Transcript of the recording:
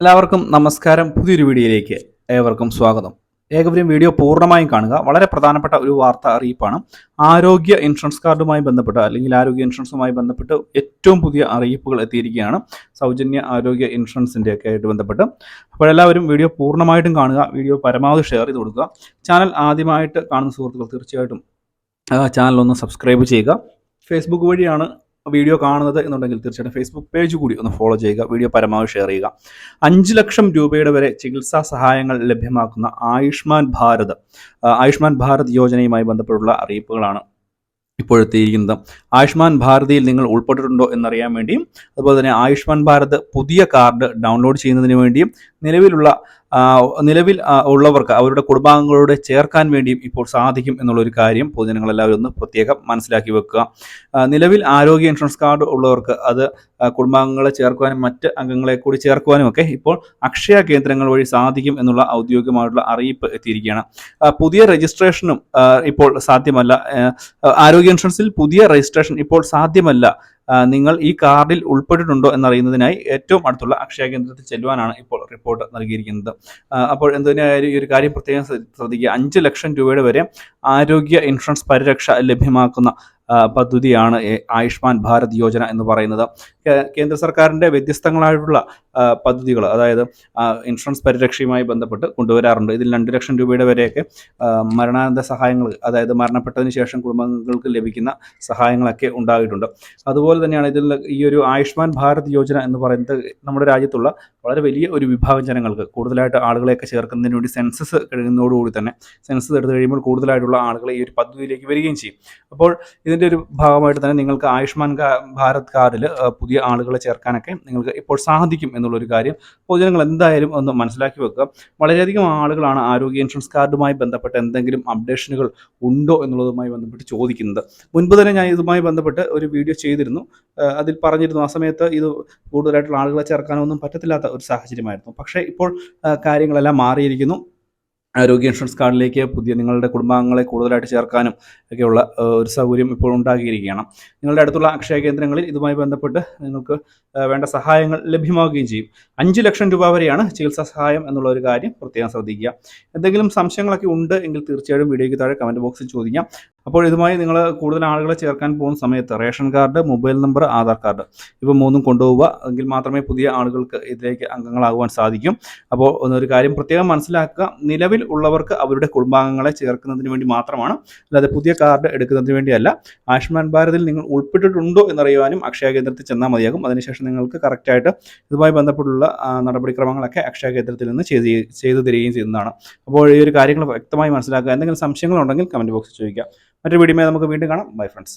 എല്ലാവർക്കും നമസ്കാരം. പുതിയൊരു വീഡിയോയിലേക്ക് ഏവർക്കും സ്വാഗതം. ഏകവരും വീഡിയോ പൂർണമായും കാണുക. വളരെ പ്രധാനപ്പെട്ട ഒരു വാർത്ത അറിയിപ്പാണ്. ആരോഗ്യ ഇൻഷുറൻസ് കാർഡുമായി ബന്ധപ്പെട്ട് അല്ലെങ്കിൽ ആരോഗ്യ ഇൻഷുറൻസുമായി ബന്ധപ്പെട്ട് ഏറ്റവും പുതിയ അറിയിപ്പുകൾ എത്തിയിരിക്കുകയാണ് സൗജന്യ ആരോഗ്യ ഇൻഷുറൻസിന്റെ ഒക്കെ ആയിട്ട് ബന്ധപ്പെട്ട്. അപ്പോൾ എല്ലാവരും വീഡിയോ പൂർണമായിട്ടും കാണുക. വീഡിയോ പരമാവധി ഷെയർ ചെയ്ത് കൊടുക്കുക. ചാനൽ ആദ്യമായിട്ട് കാണുന്ന സുഹൃത്തുക്കൾ തീർച്ചയായിട്ടും ചാനൽ ഒന്ന് സബ്സ്ക്രൈബ് ചെയ്യുക. ഫേസ്ബുക്ക് വഴിയാണ് വീഡിയോ കാണുന്നത് എന്നുണ്ടെങ്കിൽ തീർച്ചയായിട്ടും ഫേസ്ബുക്ക് പേജ് കൂടി ഒന്ന് ഫോളോ ചെയ്യുക വീഡിയോ പരമാവധി ഷെയർ ചെയ്യുക. അഞ്ച് ലക്ഷം രൂപയുടെ വരെ ചികിത്സാ സഹായങ്ങൾ ലഭ്യമാക്കുന്ന ആയുഷ്മാൻ ഭാരത് ആയുഷ്മാൻ ഭാരത് യോജനയുമായി ബന്ധപ്പെട്ടുള്ള അറിയിപ്പുകളാണ് ഇപ്പോഴെത്തിയിരിക്കുന്നത്. ആയുഷ്മാൻ ഭാരതിയിൽ നിങ്ങൾ ഉൾപ്പെട്ടിട്ടുണ്ടോ എന്നറിയാൻ വേണ്ടിയും അതുപോലെ തന്നെ ആയുഷ്മാൻ ഭാരത് പുതിയ കാർഡ് ഡൗൺലോഡ് ചെയ്യുന്നതിന് വേണ്ടിയും നിലവിലുള്ള നിലവിൽ ഉള്ളവർക്ക് അവരുടെ കുടുംബാംഗങ്ങളോട് ചേർക്കാൻ വേണ്ടിയും ഇപ്പോൾ സാധിക്കും എന്നുള്ളൊരു കാര്യം പൊതുജനങ്ങളെല്ലാവരും ഒന്ന് പ്രത്യേകം മനസ്സിലാക്കി വെക്കുക. നിലവിൽ ആരോഗ്യ ഇൻഷുറൻസ് കാർഡ് ഉള്ളവർക്ക് അത് കുടുംബാംഗങ്ങളെ ചേർക്കുവാനും മറ്റ് അംഗങ്ങളെ കൂടി ചേർക്കുവാനും ഒക്കെ ഇപ്പോൾ അക്ഷയ കേന്ദ്രങ്ങൾ വഴി സാധിക്കും എന്നുള്ള ഔദ്യോഗികമായിട്ടുള്ള അറിയിപ്പ് എത്തിയിരിക്കുകയാണ്. പുതിയ രജിസ്ട്രേഷനും ഇപ്പോൾ സാധ്യമല്ല. ആരോഗ്യ ഇൻഷുറൻസിൽ പുതിയ രജിസ്ട്രേഷൻ ഇപ്പോൾ സാധ്യമല്ല. നിങ്ങൾ ഈ കാർഡിൽ ഉൾപ്പെട്ടിട്ടുണ്ടോ എന്നറിയുന്നതിനായി ഏറ്റവും അടുത്തുള്ള അക്ഷയ കേന്ദ്രത്തിൽ ചെല്ലുവാനാണ് ഇപ്പോൾ റിപ്പോർട്ട് നൽകിയിരിക്കുന്നത്. അപ്പോൾ എന്തിനായാലും ഈ ഒരു കാര്യം പ്രത്യേകം ശ്ര- ശ്രദ്ധിക്കുക. അഞ്ച് ലക്ഷം രൂപയുടെ വരെ ആരോഗ്യ ഇൻഷുറൻസ് പരിരക്ഷ ലഭ്യമാക്കുന്ന പദ്ധതിയാണ് ആയുഷ്മാൻ ഭാരത് യോജന എന്ന് പറയുന്നത്. കേന്ദ്ര സർക്കാരിന്റെ വ്യത്യസ്തങ്ങളായിട്ടുള്ള പദ്ധതികൾ അതായത് ഇൻഷുറൻസ് പരിരക്ഷയുമായി ബന്ധപ്പെട്ട് കൊണ്ടുവരാറുണ്ട്. ഇതിൽ രണ്ട് ലക്ഷം രൂപയുടെ വരെയൊക്കെ മരണാനന്ത മരണാനന്തര സഹായങ്ങൾ അതായത് മരണപ്പെട്ടതിന് ശേഷം കുടുംബങ്ങൾക്ക് ലഭിക്കുന്ന സഹായങ്ങളൊക്കെ ഉണ്ടായിട്ടുണ്ട്. അതുപോലെ തന്നെയാണ് ഇതിൽ ഈ ഒരു ആയുഷ്മാൻ ഭാരത് യോജന എന്ന് പറയുന്നത് നമ്മുടെ രാജ്യത്തുള്ള വളരെ വലിയ ഒരു വിഭാഗം ജനങ്ങൾക്ക് കൂടുതലായിട്ട് ആളുകളെയൊക്കെ ചേർക്കുന്നതിന് വേണ്ടി സെൻസസ് കഴിയുന്നതോടുകൂടി തന്നെ സെൻസസ് എടുത്തു കഴിയുമ്പോൾ കൂടുതലായിട്ടുള്ള ആളുകളെ ഈ ഒരു പദ്ധതിയിലേക്ക് വരികയും ചെയ്യും. അപ്പോൾ ഇതിന്റെ ഒരു ഭാഗമായിട്ട് തന്നെ നിങ്ങൾക്ക് ആയുഷ്മാൻ ഭാരത് കാർഡിൽ പുതിയ ആളുകളെ ചേർക്കാനൊക്കെ നിങ്ങൾക്ക് ഇപ്പോൾ സാധിക്കും എന്നുള്ളൊരു കാര്യം പൊതുജനങ്ങൾ എന്തായാലും ഒന്ന് മനസ്സിലാക്കി വെക്കുക. വളരെയധികം ആളുകളാണ് ആരോഗ്യ ഇൻഷുറൻസ് കാർഡുമായി ബന്ധപ്പെട്ട് എന്തെങ്കിലും അപ്ഡേഷനുകൾ ഉണ്ടോ എന്നുള്ളതുമായി ബന്ധപ്പെട്ട് ചോദിക്കുന്നത്. മുൻപ് തന്നെ ഞാൻ ഇതുമായി ബന്ധപ്പെട്ട് ഒരു വീഡിയോ ചെയ്തിരുന്നു. അതിൽ പറഞ്ഞിരുന്നു ആ സമയത്ത് ഇത് കൂടുതലായിട്ടുള്ള ആളുകളെ ചേർക്കാനൊന്നും പറ്റത്തില്ലാത്ത ഒരു സാഹചര്യമായിരുന്നു. പക്ഷേ ഇപ്പോൾ കാര്യങ്ങളെല്ലാം മാറിയിരിക്കുന്നു. ആരോഗ്യ ഇൻഷുറൻസ് കാർഡിലേക്ക് പുതിയ നിങ്ങളുടെ കുടുംബാംഗങ്ങളെ കൂടുതലായിട്ട് ചേർക്കാനും ഒക്കെയുള്ള ഒരു സൗകര്യം ഇപ്പോൾ ഉണ്ടാക്കിയിരിക്കുകയാണ് നിങ്ങളുടെ അടുത്തുള്ള അക്ഷയ കേന്ദ്രങ്ങളിൽ ഇതുമായി ബന്ധപ്പെട്ട് നിങ്ങൾക്ക് വേണ്ട സഹായങ്ങൾ ലഭ്യമാവുകയും ചെയ്യും. അഞ്ച് ലക്ഷം രൂപ വരെയാണ് ചികിത്സാ സഹായം എന്നുള്ള ഒരു കാര്യം പ്രത്യേകം ശ്രദ്ധിക്കുക. എന്തെങ്കിലും സംശയങ്ങളൊക്കെ ഉണ്ട് എങ്കിൽ തീർച്ചയായും വീഡിയോയ്ക്ക് താഴെ കമന്റ് ബോക്സിൽ ചോദിക്കാം. അപ്പോൾ ഇതുമായി നിങ്ങൾ കൂടുതൽ ആളുകളെ ചേർക്കാൻ പോകുന്ന സമയത്ത് ration card mobile number Aadhaar card ഇവ മൂന്നും കൊണ്ടുപോവുക. എങ്കിൽ മാത്രമേ പുതിയ ആളുകൾക്ക് ഇതിലേക്ക് അംഗങ്ങളാകുവാൻ സാധിക്കും. അപ്പോൾ ഒന്നൊരു കാര്യം പ്രത്യേകം മനസ്സിലാക്കുക. നിലവിൽ ഉള്ളവർക്ക് അവരുടെ കുടുംബാംഗങ്ങളെ ചേർക്കുന്നതിന് വേണ്ടി മാത്രമാണ്. അല്ലാതെ പുതിയ കാർഡ് എടുക്കുന്നതിന് വേണ്ടിയല്ല. ആയുഷ്മാൻ ഭാരതിൽ നിങ്ങൾ ഉൾപ്പെട്ടിട്ടുണ്ടോ എന്നറിയുവാനും അക്ഷയ കേന്ദ്രത്തിൽ ചെന്നാൽ മതിയാകും. അതിനുശേഷം നിങ്ങൾക്ക് കറക്റ്റായിട്ട് ഇതുമായി ബന്ധപ്പെട്ടുള്ള നടപടിക്രമങ്ങളൊക്കെ അക്ഷയ കേന്ദ്രത്തിൽ നിന്ന് ചെയ്ത് ചെയ്തു തരികയും ചെയ്യുന്നതാണ്. അപ്പോൾ ഈ ഒരു കാര്യങ്ങൾ വ്യക്തമായി മനസ്സിലാക്കുക. എന്തെങ്കിലും സംശയങ്ങളുണ്ടെങ്കിൽ കമന്റ് ബോക്സിൽ ചോദിക്കാം. മറ്റൊരു വീഡിയോ നമുക്ക് വീണ്ടും കാണാം. Bye friends.